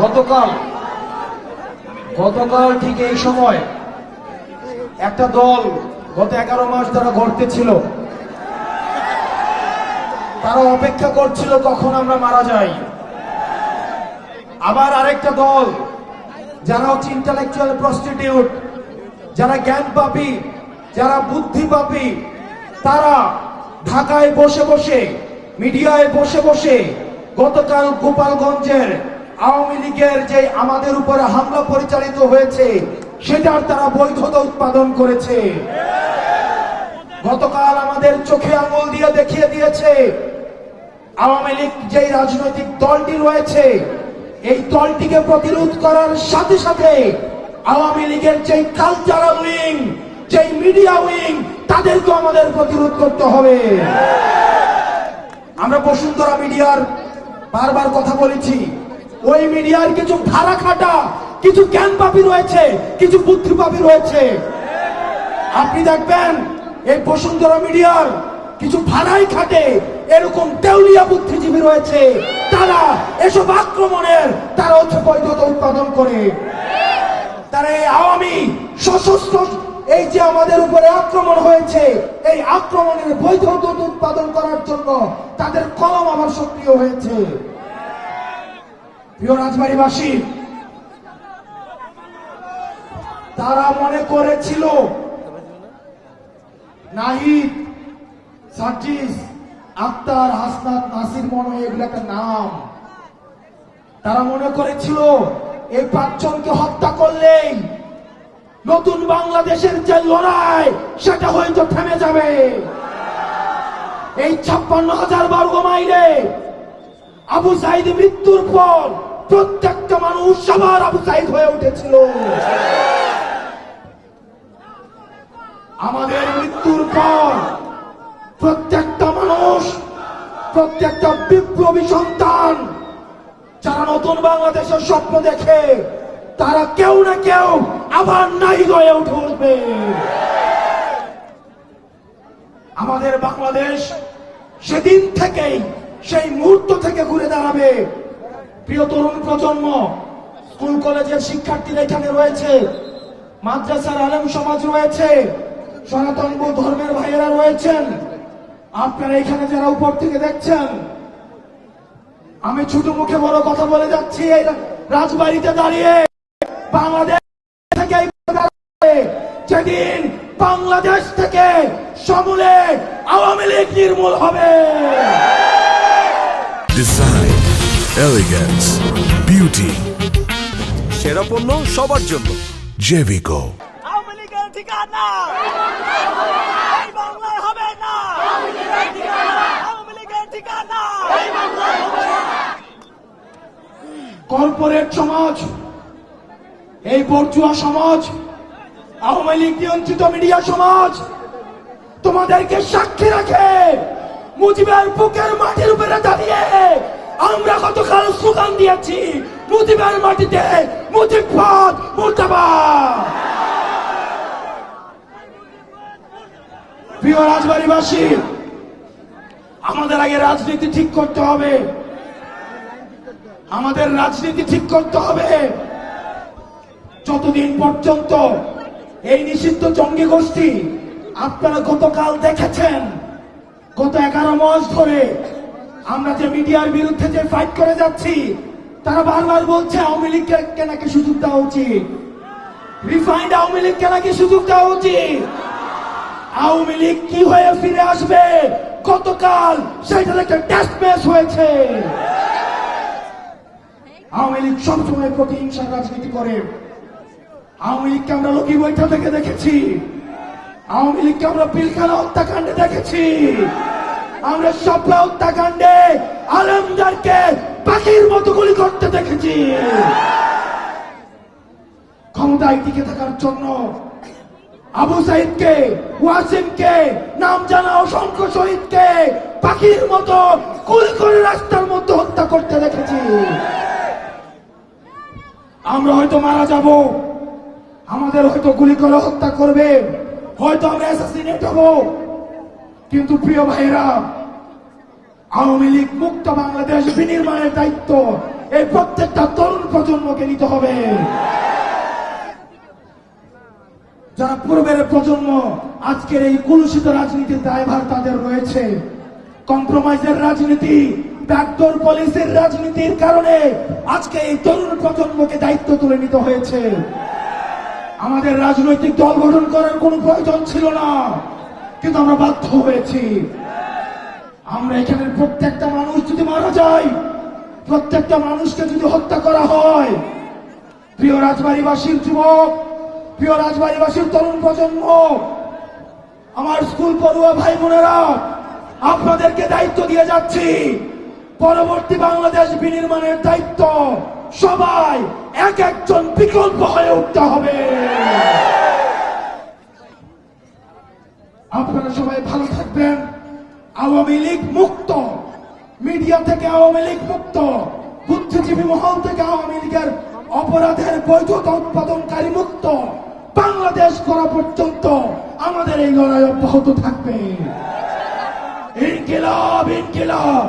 গতকাল গতকাল ঠিক এই সময় একটা দল গত এগারো মাস তারা গড়তে ছিল। তারা অপেক্ষা করছিল কখন আমরা মারা যাই। আবার আরেকটা দল, যারা হচ্ছে ইন্টালেকচুয়াল প্রস্টিটিউট যারা জ্ঞান পাপি যারা বুদ্ধি পাপি তারা ঢাকায় বসে বসে, মিডিয়ায় বসে বসে গতকাল গোপালগঞ্জের আওয়ামী লীগের যে আমাদের উপরে হামলা পরিচালিত হয়েছে, সেটার তারা বৈধতা উৎপাদন করেছে। গতকাল আমাদের চোখে আঙুল দিয়ে দেখিয়ে দিয়েছে, আওয়ামী লীগ যেই রাজনৈতিক দলটি রয়েছে, এই দলটিকে প্রতিরোধ করার সাথে সাথে আওয়ামী লীগের যেই কালচারাল উইং যেই মিডিয়া উইং তাদেরকে আমাদের প্রতিরোধ করতে হবে। আমরা বসুন্ধরা মিডিয়ার বারবার কথা বলেছি ওই মিডিয়ার কিছু ভাড়া খাটা, কিছু জ্ঞান পাপি রয়েছে, কিছু বুদ্ধি পাপি রয়েছে। আপনি দেখবেন, এই বসুন্ধরা মিডিয়ার কিছু ভাড়াই খাটে, এরকম দেউলিয়া বুদ্ধিজীবী রয়েছে। তারা এসব আক্রমণের, তারা হচ্ছে বৈধতা উৎপাদন করে। তারা এই আওয়ামী সশস্ত্র, এই যে আমাদের উপরে আক্রমণ হয়েছে, এই আক্রমণের বৈধতা উৎপাদন করার জন্য তাদের কলম আমার সক্রিয় হয়েছে। প্রিয় রাজবাড়িবাসী, তারা মনে করেছিল নাহিদ, সার্জিস, আক্তার, হাসনাত, নাসির মনে এগুলো একটা নাম। তারা মনে করেছিল এই পাঁচজনকে হত্যা করলেই নতুন বাংলাদেশের যে লড়াই, সেটা হয়তো থেমে যাবে। এই ছাপ্পান্ন হাজার বর্গ মাইলে আবু সাইদ মৃত্যুর পর আবু হয়ে উঠেছিল। আমাদের মৃত্যুর পর প্রত্যেকটা মানুষ, প্রত্যেকটা বিপ্লবী সন্তান যারা নতুন বাংলাদেশের স্বপ্ন দেখে, তারা কেউ না কেউ আবার নাই হয়ে উঠে উঠবে। আমাদের বাংলাদেশ সেদিন থেকেই, সেই মুহূর্ত থেকে ঘুরে দাঁড়াবে। প্রিয় তরুণ প্রজন্ম স্কুল কলেজের শিক্ষার্থীরা এখানে রয়েছে। মাদ্রাসার আলম সমাজ রয়েছে। সনাতন ধর্মের ভাইয়েরা রয়েছেন। আপনারা এখানে যারা উপর থেকে দেখছেন আমি ছোট মুখে বড় কথা বলে যাচ্ছি রাজবাড়িতে দাঁড়িয়ে বাংলাদেশ থেকে যেদিন বাংলাদেশ থেকে সমূলে আওয়ামী লীগ নির্মূল হবে। Design, elegance, beauty, সেরা পণ্য সবার জন্য। ঠিকানা। হবে না। ঠিকানা। কর্পোরেট সমাজ এই বর্জুয়া সমাজ আওয়ামী লীগ নিয়ন্ত্রিত মিডিয়া সমাজ তোমাদেরকে সাক্ষী রাখে মুজিবের বুকের মাটির উপরে দাঁড়িয়ে আমরা গতকাল স্লোগান দিয়েছি মুজিবের মাটিতে মুজিব মুর্দাবাদ প্রিয় রাজবাড়িবাসী, আমাদের আগে রাজনীতি ঠিক করতে হবে। আমাদের রাজনীতি ঠিক করতে হবে। যতদিন পর্যন্ত এই নিষিদ্ধ জঙ্গি গোষ্ঠী আপনারা গতকাল দেখেছেন, গত এগারো মাস ধরে আমরা যে মিডিয়ার বিরুদ্ধে যে ফাইট করে যাচ্ছি তারা বারবার বলছে, আওয়ামী লীগকে নাকি সুযোগ দেওয়া উচিত? রিফাইন্ড আওয়ামী লীগকে নাকি সুযোগ দেওয়া উচিত? আওয়ামী লীগ কি হয়ে ফিরে আসবে? গতকাল সেটার একটা টেস্ট ম্যাচ হয়েছে। আওয়ামী লীগ সবসময় প্রতিহিংসার রাজনীতি করে। আওয়ামী লীগকে আমরা লোকি বৈঠা থেকে দেখেছি। আওয়ামী লীগকে আমরা পিলখানা হত্যাকাণ্ডে দেখেছি। আমরা সপ্লা হত্যাকাণ্ডে আলমদারকে পাখির মতো গুলি করতে দেখেছি। ক্ষমতায় টিকে থাকার জন্য আবু সাইদকে, ওয়াসিমকে, নাম জানা অসংখ্য শহীদকে পাখির মতো গুলি করে রাস্তার মধ্যে হত্যা করতে দেখেছি। আমরা হয়তো মারা যাব, আমাদের হয়তো গুলি করে হত্যা করবে, হয়তো আমরা অ্যাসাসিনেট হব। কিন্তু প্রিয় ভাইরা আওয়ামী লীগ মুক্ত বাংলাদেশ বিনির্মাণের দায়িত্ব। এই প্রত্যেকটা তরুণ প্রজন্মকে নিতে হবে। যারা পূর্বের প্রজন্ম আজকের এই কুলুষিত রাজনীতির দায়ভার তাদের রয়েছে। কম্প্রোমাইজের রাজনীতি, ব্যাকডোর পলিসির রাজনীতির কারণে আজকে এই তরুণ প্রজন্মকে দায়িত্ব তুলে নিতে হয়েছে। আমাদের রাজনৈতিক দল গঠন করার কোনো প্রয়োজন ছিল না, কিন্তু আমরা বাধ্য হয়েছি। আমরা এখানের প্রত্যেকটা মানুষ যদি মারা যায়, প্রত্যেকটা মানুষকে যদি হত্যা করা হয়, প্রিয় রাজবাড়িবাসীর যুবক, প্রিয় রাজবাড়িবাসীর তরুণ প্রজন্ম, আমার স্কুল পড়ুয়া ভাই বোনেরা, আপনাদেরকে দায়িত্ব দিয়ে যাচ্ছি। পরবর্তী বাংলাদেশ বিনির্মাণের দায়িত্ব, সবাই এক একজন বিকল্প হয়ে উঠতে হবে। আপনারা সবাই ভালো থাকবেন। আওয়ামী লীগ মুক্ত। মিডিয়া থেকে আওয়ামী লীগ মুক্ত। বুদ্ধিজীবী মহল থেকে আওয়ামী লীগের অপরাধের বৈধতা উৎপাদনকারী মুক্ত। বাংলাদেশ করা পর্যন্ত আমাদের এই লড়াই অব্যাহত থাকবে। ইনকিলাব ইনকিলাব।